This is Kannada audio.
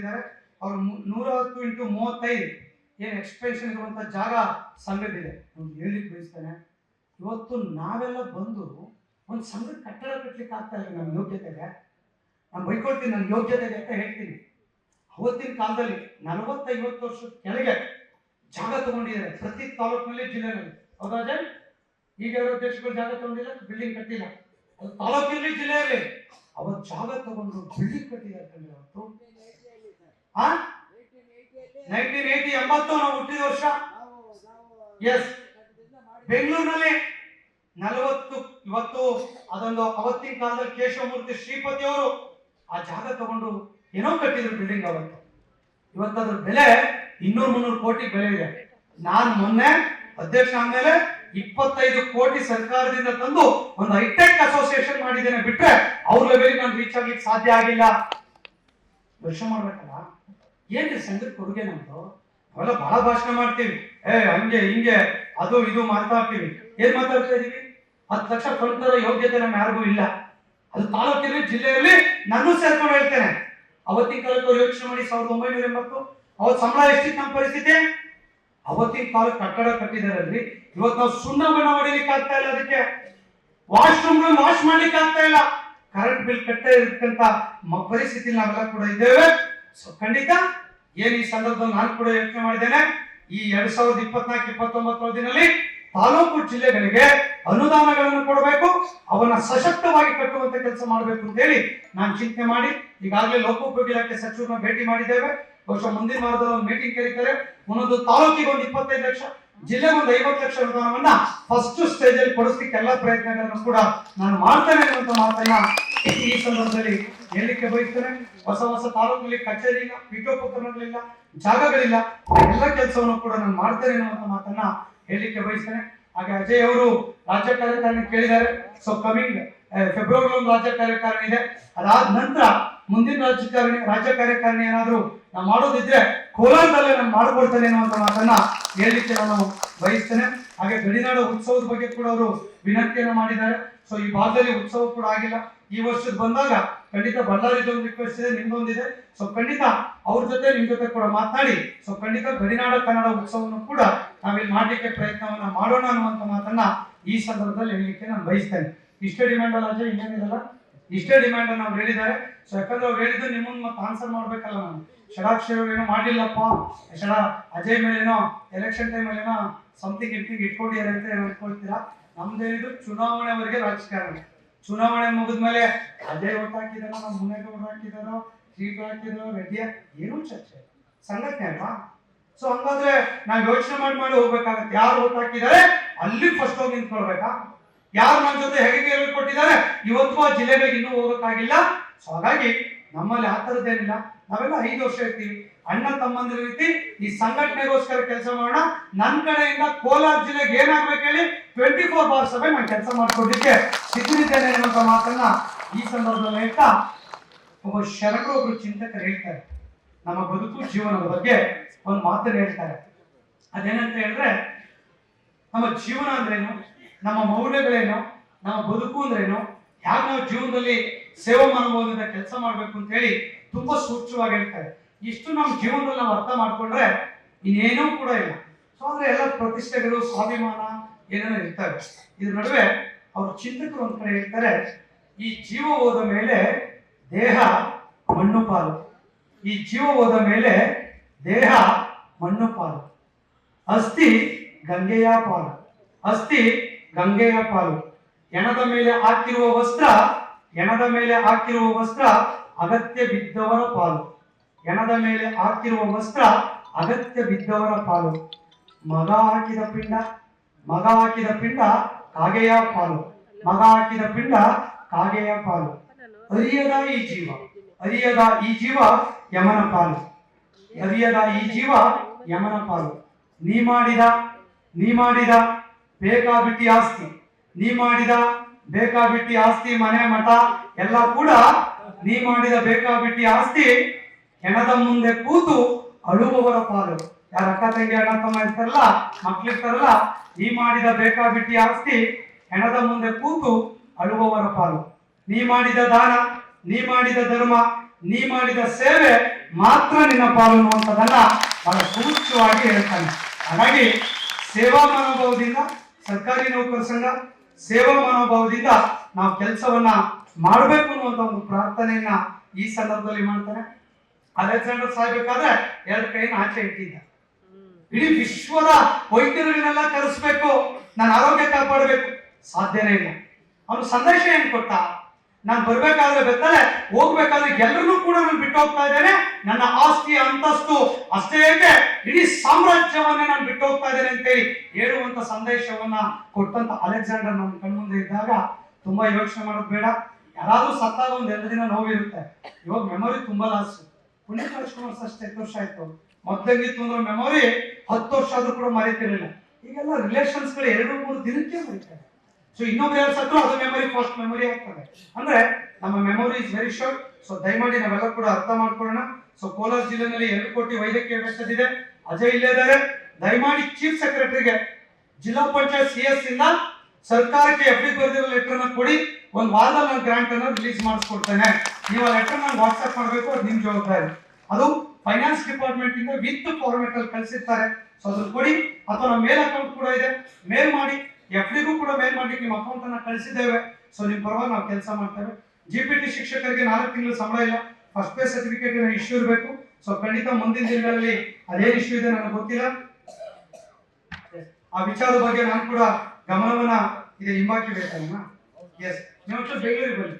ತಗೊಂಡಿದ್ದಾರೆ ಅವ್ರು ಮು- ನೂರ ಹತ್ತು ಇಂಟು ಮೂವತ್ತೈದು ಏನು ಎಕ್ಸ್ಪೆನ್ಷನ್ ಇರುವಂಥ ಜಾಗ ಸಂಘದಿದೆ ಒಂದು ಹೇಳಲಿಕ್ಕೆ ಬಯಸ್ತೇನೆ. ಇವತ್ತು ನಾವೆಲ್ಲ ಬಂದು ಒಂದು ಸಂಘದ ಕಟ್ಟಡ ಕಟ್ಟಲಿಕ್ಕೆ ಆಗ್ತಾ ಇಲ್ಲ ನಮ್ಮ ಯೋಗ್ಯತೆಗೆ. ನಾನು ಬೈಕೊಳ್ತೀನಿ ನನ್ನ ಯೋಗ್ಯತೆಗೆ ಅಂತ ಹೇಳ್ತೀನಿ. ಅವತ್ತಿನ ಕಾಲದಲ್ಲಿ ನಲವತ್ತೈವತ್ತು ವರ್ಷದ ಕೆಳಗೆ ಜಾಗ ತಗೊಂಡಿದ್ದಾರೆ. ಪ್ರತಿ ತಾಲೂಕಿನಲ್ಲಿ ಜಿಲ್ಲೆನಲ್ಲಿ ಹೌದಾ ಅಜಯ್ ಈಗ ಯಾರೋ ಅಧ್ಯಕ್ಷಗಳು ಜಾಗ ತಗೊಂಡಿಲ್ಲ? ಬಿಲ್ಡಿಂಗ್ ಕಟ್ಟಿಲ್ಲ. ಅದು ತಾಲೂಕಿನಲ್ಲಿ, ಜಿಲ್ಲೆಯಲ್ಲಿ. ಅವರು ಜಾಗ ತಗೊಂಡು ಬಿಲ್ಡಿಂಗ್ ಕಟ್ಟಿದ್ದಾರೆ ಅವತ್ತು ನೈನ್ಟೀನ್ ಏಯ್ಟಿ ಎಂಬತ್ತು ನಾವು ಹುಟ್ಟಿದ ವರ್ಷ? ಎಸ್ ಬೆಂಗಳೂರಿನಲ್ಲಿ ನಲವತ್ತು, ಇವತ್ತು ಅದೊಂದು ಅವತ್ತಿನ ಕಾಲದಲ್ಲಿ ಕೇಶವಮೂರ್ತಿ ಶ್ರೀಪತಿ ಅವರು ಆ ಜಾಗ ತಗೊಂಡು ಏನೋ ಕಟ್ಟಿದ್ರು ಬಿಲ್ಡಿಂಗ್ ಅವತ್ತು. ಇವತ್ತು ಅದ್ರ ಬೆಲೆ ಇನ್ನೂರು ಮುನ್ನೂರು ಕೋಟಿ ಬೆಲೆ ಇದೆ. ನಾನು ಮೊನ್ನೆ ಅಧ್ಯಕ್ಷ ಆದ್ಮೇಲೆ ಇಪ್ಪತ್ತೈದು ಕೋಟಿ ಸರ್ಕಾರದಿಂದ ತಂದು ಒಂದು ಹೈಟೆಕ್ ಅಸೋಸಿಯೇಷನ್ ಮಾಡಿದ್ದೇನೆ ಬಿಟ್ರೆ ಅವ್ರ ಲೆವೆಲ್ ನಾನು ರೀಚ್ ಆಗ್ಲಿಕ್ಕೆ ಸಾಧ್ಯ ಆಗಿಲ್ಲ. ವರ್ಷ ಮಾಡ್ಬೇಕಲ್ಲ? ಏನ್ರಿ ಸಂಘದ ಕೊಡುಗೆ ನಮ್ದು? ಅವೆಲ್ಲ ಬಹಳ ಭಾಷಣ ಮಾಡ್ತೀವಿ. ಏ, ಹಂಗೆ, ಹಿಂಗೆ, ಅದು ಇದು ಮಾತಾಡ್ತೀವಿ ಏನ್ ಮಾತಾಡ್ತಾ ಇದೀವಿ? ಹತ್ತು ಲಕ್ಷ ಕೊಡ್ತಾರ ತರೋ ಯೋಗ್ಯತೆ ನಮ್ಮ ಯಾರಿಗೂ ಇಲ್ಲ. ಅದು ತಾಲೂಕಿನಲ್ಲಿ ಜಿಲ್ಲೆಯಲ್ಲಿ ನಾನು ಸೇರ್ಕೊಂಡು ಹೇಳ್ತೇನೆ. ಅವತ್ತಿನ ಕಾಲಕ್ಕೆ ಯೋಚನೆ ಮಾಡಿ ಸಾವಿರದ ಒಂಬೈನೂರ ಎಂಬತ್ತು, ಅವತ್ತು ಸಂಬಳ ಎಷ್ಟಿತ್ತು ನಮ್ಮ ಪರಿಸ್ಥಿತಿ? ಅವತ್ತಿನ ಕಾಲಕ್ಕೆ ಕಟ್ಟಡ ಕಟ್ಟಿದಾರಲ್ರಿ. ಇವತ್ತು ನಾವು ಸುಣ್ಣ ಬಣ್ಣ ಹೊಡಿಲಿಕ್ಕೆ ಆಗ್ತಾ ಇಲ್ಲ ಅದಕ್ಕೆ. ವಾಶ್ರೂಮ್ ವಾಶ್ ಮಾಡ್ಲಿಕ್ಕೆ ಆಗ್ತಾ ಇಲ್ಲ. ಕರೆಂಟ್ ಬಿಲ್ ಕಟ್ಟೇ ಇರ್ತಕ್ಕಂತ ಪರಿಸ್ಥಿತಿ ನಾವೆಲ್ಲ ಕೂಡ ಇದ್ದೇವೆ. ಸೊ ಖಂಡಿತ, ಏನು ಈ ಸಂದರ್ಭದಲ್ಲಿ ನಾನು ಕೂಡ ಯೋಚನೆ ಮಾಡಿದ್ದೇನೆ, ಈ ಎರಡ್ ಸಾವಿರದ ಇಪ್ಪತ್ನಾಲ್ಕು ಇಪ್ಪತ್ತೊಂಬತ್ತು ದಿನದಲ್ಲಿ ತಾಲೂಕು ಜಿಲ್ಲೆಗಳಿಗೆ ಅನುದಾನಗಳನ್ನು ಕೊಡಬೇಕು, ಅವನ್ನ ಸಶಕ್ತವಾಗಿ ಕಟ್ಟುವಂತ ಕೆಲಸ ಮಾಡಬೇಕು ಅಂತ ಹೇಳಿ ನಾನು ಚಿಂತನೆ ಮಾಡಿ, ಈಗಾಗಲೇ ಲೋಕೋಪಯೋಗಿ ಇಲಾಖೆ ಸಚಿವರನ್ನ ಭೇಟಿ ಮಾಡಿದ್ದೇವೆ. ಬಹುಶಃ ಮುಂದಿನ ವಾರದಲ್ಲಿ ಒಂದು ಮೀಟಿಂಗ್ ಕರೀತಾರೆ. ಒಂದೊಂದು ತಾಲೂಕಿಗೆ ಒಂದು ಇಪ್ಪತ್ತೈದು ಲಕ್ಷ, ಜಿಲ್ಲೆ ಒಂದು ಐವತ್ತು ಲಕ್ಷ ಅನುದಾನವನ್ನ ಫಸ್ಟ್ ಸ್ಟೇಜ್ ಅಲ್ಲಿ ಕೊಡಿಸ್ಲಿಕ್ಕೆ ಎಲ್ಲ ಪ್ರಯತ್ನಗಳನ್ನು ಕೂಡ ನಾನು ಮಾಡ್ತೇನೆ ಅನ್ನುವಂತ ಮಾತನ್ನ ಈ ಸಂದರ್ಭದಲ್ಲಿ ಹೇಳಲಿಕ್ಕೆ ಬಯಸ್ತಾರೆ ಹೊಸ ಹೊಸ ತಾಲೂಕಲ್ಲಿ ಕಚೇರಿ ಇಲ್ಲ ಪೀಠೋಪಕರಣಗಳಿಲ್ಲ ಜಾಗಗಳಿಲ್ಲ, ಎಲ್ಲ ಕೆಲಸವನ್ನು ಕೂಡ ನಾನು ಮಾಡ್ತೇನೆ ಅನ್ನುವಂತ ಮಾತನ್ನ ಹೇಳಲಿಕ್ಕೆ ಬಯಸ್ತೇನೆ ಹಾಗೆ ಅಜಯ್ ಅವರು ರಾಜ್ಯ ಕಾರ್ಯಕಾರಿಣಿ ಕೇಳಿದ್ದಾರೆ. ಸೊ ಕಮಿಂಗ್ ಫೆಬ್ರವರಿ ಒಂದು ರಾಜ್ಯ ಕಾರ್ಯಕಾರಿಣಿ ಇದೆ. ಅದಾದ ನಂತರ ಮುಂದಿನ ರಾಜಕಾರಣಿ ರಾಜ್ಯ ಕಾರ್ಯಕಾರಿಣಿ ಏನಾದರೂ ನಾವು ಮಾಡೋದಿದ್ರೆ ಕೋಲಾರದಲ್ಲೇ ನಾನು ಮಾಡಿಕೊಡ್ತೇನೆ ಅನ್ನುವಂತ ಮಾತನ್ನ ಹೇಳಲಿಕ್ಕೆ ನಾನು ಬಯಸ್ತೇನೆ. ಹಾಗೆ ಗಡಿನಾಡ ಉತ್ಸವದ ಬಗ್ಗೆ ಕೂಡ ಅವರು ವಿನಂತಿಯನ್ನು ಮಾಡಿದ್ದಾರೆ. ಸೊ ಈ ಭಾಗದಲ್ಲಿ ಉತ್ಸವ ಕೂಡ ಆಗಿಲ್ಲ. ಈ ವರ್ಷದ ಬಂದಾಗ ಖಂಡಿತ ಬಳ್ಳಾರಿ ಒಂದು ರಿಕ್ವೆಸ್ಟ್ ಇದೆ, ನಿಮ್ದೊಂದಿದೆ. ಸೊ ಖಂಡಿತ ಅವ್ರ ಜೊತೆ ನಿಮ್ ಜೊತೆ ಕೂಡ ಮಾತನಾಡಿ ಸೊ ಖಂಡಿತ ಗಡಿನಾಡ ಕನ್ನಡ ಉತ್ಸವವನ್ನು ಕೂಡ ನಾವಿಲ್ಲಿ ಮಾಡ್ಲಿಕ್ಕೆ ಪ್ರಯತ್ನವನ್ನ ಮಾಡೋಣ ಅನ್ನುವಂತ ಮಾತನ್ನ ಈ ಸಂದರ್ಭದಲ್ಲಿ ಹೇಳಲಿಕ್ಕೆ ನಾನು ಬಯಸ್ತೇನೆ. ಇಷ್ಟೇ ಡಿಮ್ಯಾಂಡ್ ಅಲ್ಲ ಅಜಯ್ ಇನ್ನೇನಿರಲ್ಲ ಇಷ್ಟೇ ಡಿಮ್ಯಾಂಡ್ ಅನ್ನು ಅವ್ರು ಹೇಳಿದ್ದಾರೆ. ಸೊ ಯಾಕಂದ್ರೆ ಅವ್ರು ಹೇಳಿದ್ದು ನಿಮ್ಮನ್ನ ಮತ್ತೆ ಆನ್ಸರ್ ಮಾಡ್ಬೇಕಲ್ಲ ನಾನು. ಷಡಾಕ್ಷರ ಏನೋ ಮಾಡಿಲ್ಲಪ್ಪ. ಷಡ, ಅಜಯ್ ಮೇಲೇನೋ ಎಲೆಕ್ಷನ್ ಟೈಮಲ್ಲೇನೋ ಸಮಥಿಂಗ್ ಇಟ್ಟಿಂಗ್ ಇಟ್ಕೊಂಡಿದ್ದಾರೆ ಅಂತ ಏನೋ ಅನ್ಕೊಳ್ತೀರಾ? ನಮ್ದೇನಿದ್ರು ಚುನಾವಣೆವರೆಗೆ ರಾಜಕಾರಣ. ಚುನಾವಣೆ ಮುಗಿದ್ಮೇಲೆ ಅದೇ ಓಟ್ ಹಾಕಿದಾರೋ, ನಮ್ಮ ಓಟ್ ಹಾಕಿದಾರೋ, ಸೀಟ್ ಹಾಕಿದಾರೋ ರೆಡ್ಡಿ ಏನೂ ಚರ್ಚೆ. ಸಂಘಟನೆ ಅಲ್ವಾ? ಸೊ ಹಂಗಾದ್ರೆ ನಾವ್ ಯೋಚನೆ ಮಾಡಿ ಮಾಡಿ ಹೋಗ್ಬೇಕಾಗತ್ತೆ. ಯಾರು ಓಟ್ ಹಾಕಿದ್ದಾರೆ, ಅಲ್ಲಿ ಫಸ್ಟ್ ಹೋಗಿ ನಿಂತ್ಕೊಳ್ಬೇಕಾ? ಯಾರು ನನ್ನ ಜೊತೆ ಹೇಗೆ ಕೊಟ್ಟಿದ್ದಾರೆ, ಇವತ್ತು ಆ ಜಿಲ್ಲೆಗಳಿಗೆ ಇನ್ನೂ ಹೋಗಕ್ಕಾಗಿಲ್ಲ. ಸೊ ಹಾಗಾಗಿ ನಮ್ಮಲ್ಲಿ ಆ ಥರದ್ದೇನಿಲ್ಲ ನಾವೆಲ್ಲ ಐದು ವರ್ಷ ಇರ್ತೀವಿ. ಅಣ್ಣ ತಮ್ಮಂದಿರ ರೀತಿ ಈ ಸಂಘಟನೆಗೋಸ್ಕರ ಕೆಲಸ ಮಾಡೋಣ. ನನ್ನ ಕಡೆಯಿಂದ ಕೋಲಾರ ಜಿಲ್ಲೆಗೆ ಏನಾಗ್ಬೇಕು ಹೇಳಿ ಟ್ವೆಂಟಿ ಫೋರ್ ಬಾರ್ ಸಭೆ ನಾನು ಕೆಲಸ ಮಾಡ್ಕೊಡ್ಲಿಕ್ಕೆ ಸಿದ್ಧರಿದ್ದೇನೆ ಅನ್ನುವಂಥ ಮಾತನ್ನ ಈ ಸಂದರ್ಭದಲ್ಲಿ ಹೇಳ್ತಾ ಒಬ್ಬ ಶರಣರು ಒಬ್ರು ಚಿಂತಕರು ಹೇಳ್ತಾರೆ. ನಮ್ಮ ಬದುಕು ಜೀವನದ ಬಗ್ಗೆ ಒಂದು ಮಾತನ್ನು ಹೇಳ್ತಾರೆ. ಅದೇನಂತ ಹೇಳಿದ್ರೆ, ನಮ್ಮ ಜೀವನ ಅಂದ್ರೇನು? ನಮ್ಮ ಮೌಲ್ಯಗಳೇನು? ನಮ್ಮ ಬದುಕು ಅಂದ್ರೇನು? ಯಾಕೆ ನಾವು ಜೀವನದಲ್ಲಿ ಸೇವೆ ಮನೋಭಾವದಿಂದ ಕೆಲಸ ಮಾಡಬೇಕು ಅಂತ ಹೇಳಿ ತುಂಬಾ ಸೂಕ್ಷ್ಮವಾಗಿ ಹೇಳ್ತಾರೆ. ಇಷ್ಟು ನಮ್ಮ ಜೀವನದಲ್ಲಿ ನಾವು ಅರ್ಥ ಮಾಡ್ಕೊಂಡ್ರೆ ಇನ್ನೇನೂ ಕೂಡ ಇಲ್ಲ. ಸೊ ಅಂದ್ರೆ ಎಲ್ಲ ಪ್ರತಿಷ್ಠೆಗಳು, ಸ್ವಾಭಿಮಾನ ಏನೇನೋ ಇರ್ತವೆ. ಇದ್ರ ನಡುವೆ ಅವ್ರ ಚಿಂತಕರು ಒಂದ್ ಕಡೆ ಹೇಳ್ತಾರೆ, ಈ ಜೀವ ಹೋದ ಮೇಲೆ ದೇಹ, ಮಣ್ಣು ಪಾಲು. ಈ ಜೀವ ಹೋದ ಮೇಲೆ ದೇಹ, ಮಣ್ಣು ಪಾಲು. ಅಸ್ಥಿ, ಗಂಗೆಯ ಪಾಲು. ಅಸ್ಥಿ, ಗಂಗೆಯ ಪಾಲು. ಹೆಣದ ಮೇಲೆ ಹಾಕಿರುವ ವಸ್ತ್ರ ಎಣದ ಮೇಲೆ ಹಾಕಿರುವ ವಸ್ತ್ರ ಅಗತ್ಯ ಬಿದ್ದವರ ಪಾಲು. ಎಣದ ಮೇಲೆ ಹಾಕಿರುವ ವಸ್ತ್ರ ಅಗತ್ಯ ಬಿದ್ದವರ ಪಾಲು. ಮಗ ಹಾಕಿದ ಪಿಂಡ, ಮಗ ಹಾಕಿದ ಪಿಂಡ ಕಾಗೆಯ ಪಾಲು. ಮಗ ಹಾಕಿದ ಪಿಂಡ ಕಾಗೆಯ ಪಾಲು. ಅರಿಯದ ಈ ಜೀವ, ಅರಿಯದ ಈ ಜೀವ ಯಮನ ಪಾಲು. ಅರಿಯದ ಈ ಜೀವ ಯಮನ ಪಾಲು. ನೀ ಮಾಡಿದ ನೀ ಮಾಡಿದ ಬೇಕಾಬಿಟ್ಟಿ ಆಸ್ತಿ. ನೀ ಮಾಡಿದ ಬೇಕಾಬಿಟ್ಟಿ ಆಸ್ತಿ ಮನೆ ಮಠ ಎಲ್ಲ ಕೂಡ ನೀ ಮಾಡಿದ ಬೇಕಾಬಿಟ್ಟಿ ಆಸ್ತಿ ಹೆಣದ ಮುಂದೆ ಕೂತು ಅಳುವವರ ಪಾಲು. ಯಾರ ಅಕ್ಕ ತಂಗಿ, ಅಣ್ಣ, ತಮ್ಮ ಇರ್ತಾರಲ್ಲ ಮಕ್ಳಿರ್ತಾರಲ್ಲ, ನೀ ಮಾಡಿದ ಬೇಕಾಬಿಟ್ಟಿ ಆಸ್ತಿ ಹೆಣದ ಮುಂದೆ ಕೂತು ಅಳುವವರ ಪಾಲು. ನೀ ಮಾಡಿದ ದಾನ, ನೀ ಮಾಡಿದ ಧರ್ಮ, ನೀ ಮಾಡಿದ ಸೇವೆ ಮಾತ್ರ ನಿನ್ನ ಪಾಲು ಅನ್ನುವಂಥದ್ದನ್ನ ಬಹಳ ಸೂಕ್ಷ್ಮವಾಗಿ ಹೇಳ್ತಾನೆ. ಹಾಗಾಗಿ ಸೇವಾ ಮನೋಭಾವದಿಂದ ಸರ್ಕಾರಿ ನೌಕರ ಸಂಘ ಸೇವಾ ಮನೋಭಾವದಿಂದ ನಾವು ಕೆಲಸವನ್ನ ಮಾಡಬೇಕು ಅನ್ನುವಂತ ಒಂದು ಪ್ರಾರ್ಥನೆಯನ್ನ ಈ ಸಂದರ್ಭದಲ್ಲಿ ಮಾಡ್ತಾನೆ ಅಲೆಕ್ಸಾಂಡರ್ ಸಾಯ್ಬೇಕಾದ್ರೆ ಎರಡು ಕೈನ ಆಚೆ ಇಟ್ಟಿದ್ದ ಇಡೀ ವಿಶ್ವದ ವೈದ್ಯರುಗಳನ್ನೆಲ್ಲ ಕರೆಸ್ಬೇಕು ನನ್ನ ಆರೋಗ್ಯ ಕಾಪಾಡಬೇಕು, ಸಾಧ್ಯನೇ ಇಲ್ಲ. ಅವನು ಸಂದೇಶ ಏನ್ ಕೊಟ್ಟ? ನಾನು ಬರ್ಬೇಕಾದ್ರೆ ಬೆತ್ತಲೆ, ಹೋಗ್ಬೇಕಾದ್ರೆ ಎಲ್ಲರನ್ನೂ ಕೂಡ ನಾನು ಬಿಟ್ಟು ಹೋಗ್ತಾ ಇದ್ದೇನೆ. ನನ್ನ ಆಸ್ತಿ ಅಂತಸ್ತು ಅಷ್ಟೇ ಏಕೆ ಇಡೀ ಸಾಮ್ರಾಜ್ಯವನ್ನೇ ನಾನು ಬಿಟ್ಟು ಹೋಗ್ತಾ ಇದ್ದೇನೆ ಅಂತೇಳಿ ಹೇಳುವಂತ ಸಂದೇಶವನ್ನ ಕೊಟ್ಟಂತ ಅಲೆಕ್ಸಾಂಡರ್ ನಮ್ಮ ಕಣ್ಮುಂದೆ ಇದ್ದಾಗ ತುಂಬಾ ಯೋಚನೆ ಮಾಡೋದು ಬೇಡ. ಯಾರಾದ್ರೂ ಸತ್ತಾಗ ಒಂದ್ ಎರಡು ದಿನ ನೋವಿರುತ್ತೆ. ಇವಾಗ ಮೆಮೊರಿ ತುಂಬಾ ಲಾಸ್ ಪುನೀತ್ ರಾಜ್ಕುಮಾರ್ ಅಷ್ಟೇ ಹತ್ತು ವರ್ಷ ಆಯ್ತು? ಮೊದ್ಲಂಗಿತ್ತು ಅಂದ್ರೆ ಮೆಮೊರಿ ಹತ್ತು ವರ್ಷ ಆದ್ರೂ ಕೂಡ ಮರೀತಿರ್ಲಿಲ್ಲ. ಈಗೆಲ್ಲ ರಿಲೇಷನ್ಸ್ಗಳು ಎರಡು ಮೂರು ದಿನಕ್ಕೆ ಮರೀತಾರೆ. ಸೊ ಇನ್ನೊಬ್ರು ಯಾರು ಸತ್ರು ಅದು ಮೆಮೊರಿ ಫಸ್ಟ್ ಮೆಮೊರಿ ಆಗ್ತದೆ. ಅಂದ್ರೆ ನಮ್ಮ memory is very short so ದಯಮಾಡಿ ನಾವೆಲ್ಲ ಕೂಡ ಅರ್ಥ ಮಾಡ್ಕೊಳ್ಳೋಣ. ಸೊ ಕೋಲಾರ ಜಿಲ್ಲೆನಲ್ಲಿ ಎರಡು ಕೋಟಿ ವೈದ್ಯಕೀಯ ವೆಚ್ಚದಿದೆ ಅಜಯ್ ಇಲ್ಲೇ ಇದ್ದಾರೆ. ದಯಮಾಡಿ ಚೀಫ್ ಸೆಕ್ರೆಟರಿಗೆ ಜಿಲ್ಲಾ ಪಂಚಾಯತ್ ಸಿ ಎಸ್ ಇಂದ ಸರ್ಕಾರಕ್ಕೆ ಎಫ್ ಡಿ ಬರೆದಿರೋ ಲೆಟರ್ನ ಕೊಡಿ. ಒಂದು ವಾರದಲ್ಲಿ ನಾನು ಗ್ರಾಂಟ್ ಅನ್ನ ರಿಲೀಸ್ ಮಾಡಿಸ್ಕೊಡ್ತೇನೆ. ನೀವು ಆ ಲೆಟರ್ ನಾನು ವಾಟ್ಸ್ಆಪ್ ಮಾಡಬೇಕು, ಅದು ನಿಮ್ ಜವಾಬ್ದಾರಿ. ಅದು ಫೈನಾನ್ಸ್ ಡಿಪಾರ್ಟ್ಮೆಂಟ್ ಇಂದ ವಿತ್ ಫಾರ್ಮೆಟ್ ಅಲ್ಲಿ ಕಳಿಸಿರ್ತಾರೆ. ಸೊ ಅದನ್ನ ಕೊಡಿ. ಅಥವಾ ನಮ್ಮ ಮೇಲ್ ಅಕೌಂಟ್ ಕೂಡ ಇದೆ. ಮೇಲ್ ಮಾಡಿ. ಎಫ್ ಡಿಗೂ ಕೂಡ ಮೇಲ್ ಮಾಡ್ಲಿಕ್ಕೆ ನಿಮ್ಮ ಅಕೌಂಟ್ ಅನ್ನ ಕಳಿಸಿದ್ದೇವೆ. ಸೊ ನಿಮ್ ಪರವಾಗಿ ನಾವು ಕೆಲಸ ಮಾಡ್ತೇವೆ. ಜಿ ಪಿ ಟಿ ಶಿಕ್ಷಕರಿಗೆ ನಾಲ್ಕು ತಿಂಗಳು ಸಂಬಳ ಇಲ್ಲ. ಫಸ್ಟ್ ಪೇ ಸರ್ಟಿಫಿಕೇಟ್ ಇಶ್ಯೂ ಇರಬೇಕು. ಸೊ ಖಂಡಿತ ಮುಂದಿನ ದಿನಗಳಲ್ಲಿ ಅದೇನು ಇಶ್ಯೂ ಇದೆ, ನನಗೆ ಗೊತ್ತಿಲ್ಲ. ಆ ವಿಚಾರದ ಬಗ್ಗೆ ನಾನು ಕೂಡ ಗಮನವನ್ನ ಇದೆ ಹಿಂಬಾಕಿ ಎಸ್ ನೀವು ಬೆಂಗಳೂರಿಗೆ ಬನ್ನಿ.